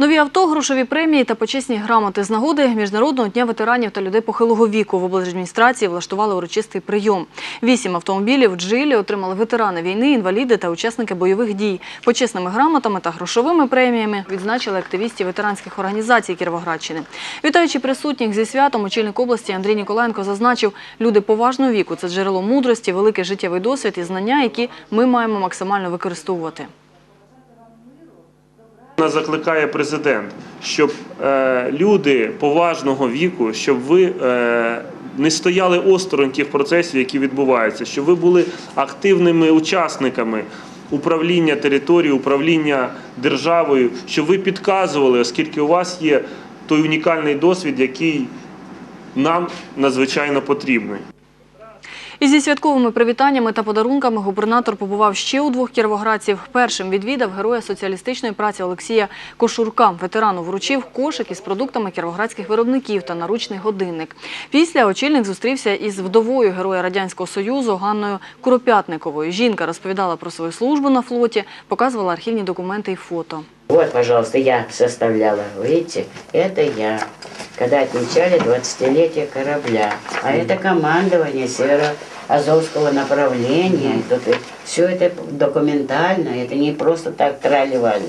Нові авто, грошові премії та почесні грамоти з нагоди Міжнародного дня ветеранів та людей похилого віку в облдержадміністрації влаштували урочистий прийом. Вісім автомобілів «Джилі» отримали ветерани війни, інваліди та учасники бойових дій. Почесними грамотами та грошовими преміями відзначили активістів ветеранських організацій Кіровоградщини. Вітаючи присутніх зі святом, очільник області Андрій Ніколаєнко зазначив, люди поважного віку – це джерело мудрості, великий життєвий досвід і знання, які ми маємо максимально використовувати. Нас закликає президент, щоб е, люди поважного віку, щоб ви е, не стояли осторонь тих процесів, які відбуваються, щоб ви були активними учасниками управління територією, управління державою, щоб ви підказували, оскільки у вас є той унікальний досвід, який нам надзвичайно потрібний. І зі святковими привітаннями та подарунками губернатор побував ще у двох кіровоградців. Першим відвідав героя соціалістичної праці Олексія Кошурка. Ветерану вручив кошик із продуктами кіровоградських виробників та наручний годинник. Після очільник зустрівся із вдовою героя Радянського Союзу Ганною Куропятниковою. Жінка розповідала про свою службу на флоті, показувала архівні документи і фото. Вот, пожалуйста, я составляла, видите, это я, когда отмечали 20-летие корабля. А это командование Северо-Азовского направления. Тут все это документально, это не просто так трали-вали.